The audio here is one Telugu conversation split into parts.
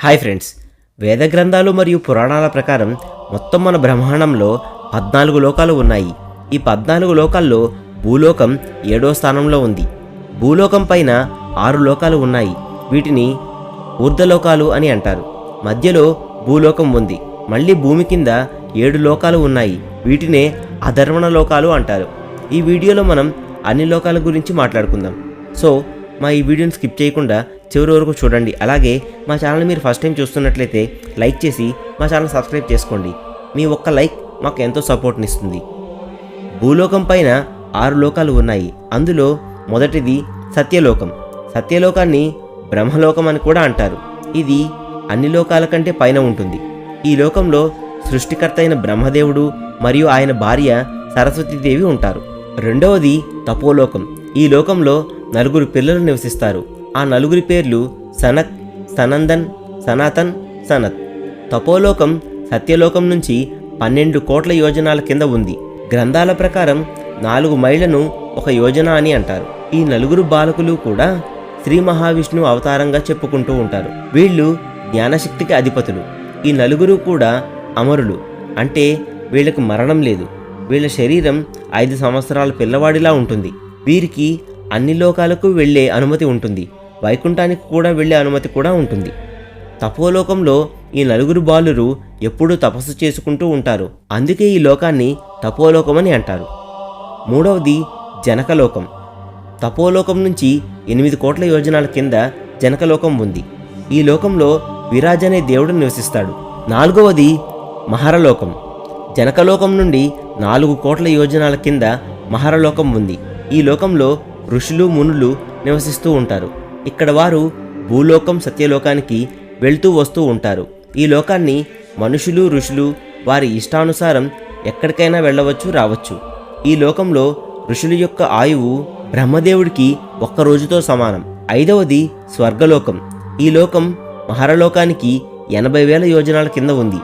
Hi friends. వేద గ్రంథాలు మరియు పురాణాల ప్రకారం మొత్తం మన బ్రహ్మాండంలో పద్నాలుగు లోకాలు ఉన్నాయి. ఈ పద్నాలుగు లోకాల్లో భూలోకం ఏడో స్థానంలో ఉంది. భూలోకం పైన ఆరు లోకాలు ఉన్నాయి. వీటిని ఊర్ధలోకాలు అని అంటారు. మధ్యలో భూలోకం ఉంది. మళ్ళీ భూమి కింద ఏడు లోకాలు ఉన్నాయి. వీటినే అధర్వణ లోకాలు అంటారు. ఈ వీడియోలో మనం అన్ని లోకాల గురించి మాట్లాడుకుందాం. సో మా ఈ వీడియోని స్కిప్ చేయకుండా చివరి వరకు చూడండి. అలాగే మా ఛానల్ మీరు ఫస్ట్ టైం చూస్తున్నట్లయితే లైక్ చేసి మా ఛానల్ సబ్స్క్రైబ్ చేసుకోండి. మీ ఒక్క లైక్ మాకు ఎంతో సపోర్ట్ని ఇస్తుంది. భూలోకం పైన ఆరు లోకాలు ఉన్నాయి. అందులో మొదటిది సత్యలోకం. సత్యలోకాన్ని బ్రహ్మలోకం అని కూడా అంటారు. ఇది అన్ని లోకాల కంటే పైన ఉంటుంది. ఈ లోకంలో సృష్టికర్త అయిన బ్రహ్మదేవుడు మరియు ఆయన భార్య సరస్వతీదేవి ఉంటారు. రెండవది తపోలోకం. ఈ లోకంలో నలుగురు పిల్లలు నివసిస్తారు. ఆ నలుగురి పేర్లు సనక్ సనందన్ సనాతన్ సనత్. తపోలోకం సత్యలోకం నుంచి పన్నెండు కోట్ల యోజనాల కింద ఉంది. గ్రంథాల ప్రకారం నాలుగు మైళ్ళను ఒక యోజన అని అంటారు. ఈ నలుగురు బాలకులు కూడా శ్రీ మహావిష్ణు అవతారంగా చెప్పుకుంటూ ఉంటారు. వీళ్ళు జ్ఞానశక్తికి అధిపతులు. ఈ నలుగురు కూడా అమరులు. అంటే వీళ్ళకి మరణం లేదు. వీళ్ళ శరీరం ఐదు సంవత్సరాల పిల్లవాడిలా ఉంటుంది. వీరికి అన్ని లోకాలకు వెళ్ళే అనుమతి ఉంటుంది. వైకుంఠానికి కూడా వెళ్ళే అనుమతి కూడా ఉంటుంది. తపోలోకంలో ఈ నలుగురు బాలురు ఎప్పుడూ తపస్సు చేసుకుంటూ ఉంటారు. అందుకే ఈ లోకాన్ని తపోలోకం అని అంటారు. మూడవది జనకలోకం. తపోలోకం నుంచి ఎనిమిది కోట్ల యోజనాల కింద జనకలోకం ఉంది. ఈ లోకంలో విరాజ్ అనే దేవుడు నివసిస్తాడు. నాలుగవది మహరలోకం. జనకలోకం నుండి నాలుగు కోట్ల యోజనాల కింద మహరలోకం ఉంది. ఈ లోకంలో ఋషులు మునులు నివసిస్తూ ఉంటారు. ఇక్కడ వారు భూలోకం సత్యలోకానికి వెళ్తూ వస్తూ ఉంటారు. ఈ లోకాన్ని మనుషులు ఋషులు వారి ఇష్టానుసారం ఎక్కడికైనా వెళ్ళవచ్చు రావచ్చు. ఈ లోకంలో ఋషుల యొక్క ఆయువు బ్రహ్మదేవుడికి ఒక్క రోజుతో సమానం. ఐదవది స్వర్గలోకం. ఈ లోకం మహరలోకానికి ఎనభై వేల యోజనాల కింద ఉంది.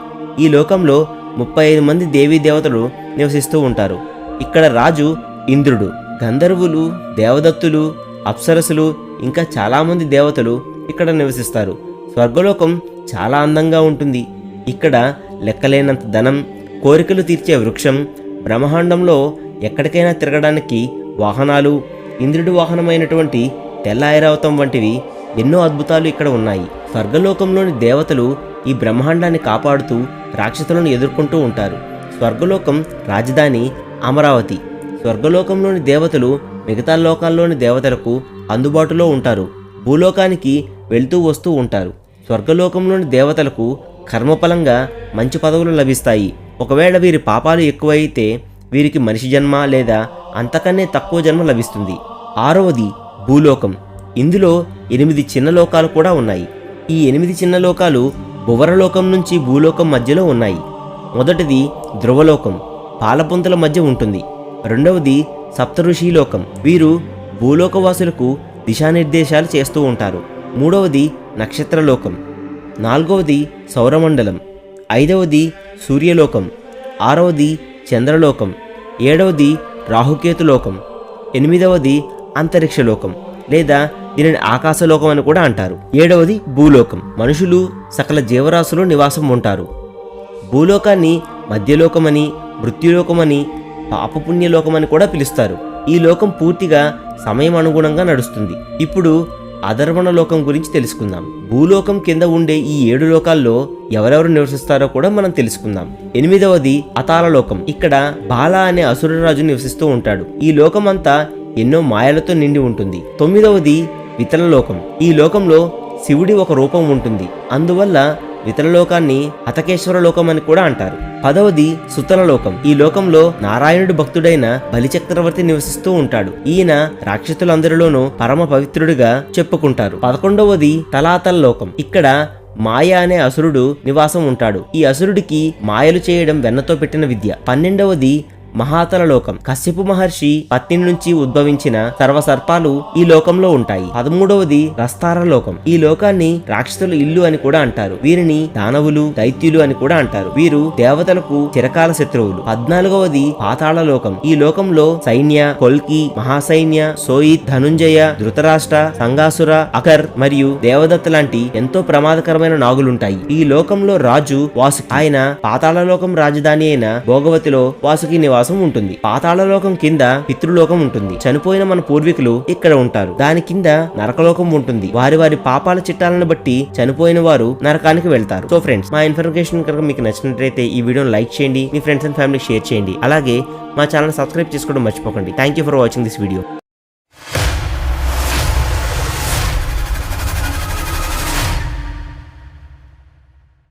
ఈ లోకంలో ముప్పై ఐదు మంది దేవీ దేవతలు నివసిస్తూ ఉంటారు. ఇక్కడ రాజు ఇంద్రుడు. గంధర్వులు దేవదత్తులు అప్సరసులు ఇంకా చాలామంది దేవతలు ఇక్కడ నివసిస్తారు. స్వర్గలోకం చాలా అందంగా ఉంటుంది. ఇక్కడ లెక్కలేనంత ధనం కోరికలు తీర్చే వృక్షం బ్రహ్మాండంలో ఎక్కడికైనా తిరగడానికి వాహనాలు ఇంద్రుడి వాహనమైనటువంటి తెల్ల ఐరావతం వంటివి ఎన్నో అద్భుతాలు ఇక్కడ ఉన్నాయి. స్వర్గలోకంలోని దేవతలు ఈ బ్రహ్మాండాన్ని కాపాడుతూ రాక్షసులను ఎదుర్కొంటూ ఉంటారు. స్వర్గలోకం రాజధాని అమరావతి. స్వర్గలోకంలోని దేవతలు మిగతా లోకాల్లోని దేవతలకు అందుబాటులో ఉంటారు. భూలోకానికి వెళ్తూ వస్తూ ఉంటారు. స్వర్గలోకంలోని దేవతలకు కర్మఫలంగా మంచి పదవులు లభిస్తాయి. ఒకవేళ వీరి పాపాలు ఎక్కువైతే వీరికి మనిషి జన్మ లేదా అంతకన్నే తక్కువ జన్మ లభిస్తుంది. ఆరవది భూలోకం. ఇందులో ఎనిమిది చిన్న లోకాలు కూడా ఉన్నాయి. ఈ ఎనిమిది చిన్న లోకాలు భువరలోకం నుంచి భూలోకం మధ్యలో ఉన్నాయి. మొదటిది ధ్రువలోకం. పాలపుంతల మధ్య ఉంటుంది. రెండవది సప్తఋషిలోకం. వీరు భూలోకవాసులకు దిశానిర్దేశాలు చేస్తూ ఉంటారు. మూడవది నక్షత్రలోకం. నాలుగవది సౌరమండలం. ఐదవది సూర్యలోకం. ఆరవది చంద్రలోకం. ఏడవది రాహుకేతులోకం. ఎనిమిదవది అంతరిక్షలోకం లేదా దీనిని ఆకాశలోకం అని కూడా అంటారు. ఏడవది భూలోకం. మనుషులు సకల జీవరాశులు నివాసం ఉంటారు. భూలోకాన్ని మధ్యలోకమని మృత్యులోకమని పాపపుణ్యలోకమని కూడా పిలుస్తారు. ఈ లోకం పూర్తిగా సమయం అనుగుణంగా నడుస్తుంది. ఇప్పుడు అధర్వణ లోకం గురించి తెలుసుకుందాం. భూలోకం కింద ఉండే ఈ ఏడు లోకాల్లో ఎవరెవరు నివసిస్తారో కూడా మనం తెలుసుకుందాం. ఎనిమిదవది అతాల లోకం. ఇక్కడ బాల అనే అసురరాజు నివసిస్తూ ఉంటాడు. ఈ లోకం అంతా ఎన్నో మాయలతో నిండి ఉంటుంది. తొమ్మిదవది వితల లోకం. ఈ లోకంలో శివుడి ఒక రూపం ఉంటుంది. అందువల్ల వితరలోకాన్ని హతకేశ్వర లోకం అని కూడా అంటారు. పదవది సుతల లోకం. ఈ లోకంలో నారాయణుడి భక్తుడైన బలిచక్రవర్తి నివసిస్తూ ఉంటాడు. ఈయన రాక్షసులందరిలోనూ పరమ పవిత్రుడిగా చెప్పుకుంటారు. పదకొండవది తలాతల లోకం. ఇక్కడ మాయ అనే అసురుడు నివాసం ఉంటాడు. ఈ అసురుడికి మాయలు చేయడం వెన్నతో పెట్టిన విద్య. పన్నెండవది మహాతల లోకం కశ్యపు మహర్షి పత్ని నుంచి ఉద్భవించిన సర్వసర్పాలు ఈ లోకంలో ఉంటాయి. పదమూడవది రస్తార లోకం ఈ లోకాన్ని రాక్షసుల ఇల్లు అని కూడా అంటారు. వీరిని దానవులు దైత్యులు అని కూడా అంటారు. వీరు దేవతలకు చిరకాల శత్రువులు. పద్నాలుగవది పాతాళ లోకం ఈ లోకంలో సైన్య కొల్కి మహాసైన్య సోయిత్ ధనుంజయ ధృతరాష్ట్ర సంగాసుర అకర్ మరియు దేవదత్త లాంటి ఎంతో ప్రమాదకరమైన నాగులుంటాయి. ఈ లోకంలో రాజు వాసుకి ఆయన పాతాళలోకం రాజధాని అయిన భోగవతిలో వాసుకి నివాసం. ఉంటుంది. పాతాళలోకం కింద పితృలోకం ఉంటుంది. చనిపోయిన మన పూర్వీకులు ఇక్కడ ఉంటారు. దాని కింద నరకలోకం ఉంటుంది. వారి వారి పాపాల చిట్టాలను బట్టి చనిపోయిన వారు నరకానికి వెళ్తారు. సో ఫ్రెండ్స్ మా ఇన్ఫర్మేషన్ కనుక మీకు నచ్చినట్లయితే ఈ వీడియోని లైక్ చేయండి. మీ ఫ్రెండ్స్ అండ్ ఫ్యామిలీ షేర్ చేయండి. అలాగే మా ఛానల్ సబ్స్క్రైబ్ చేసుకోవడం మర్చిపోకండి. Thank you for watching this video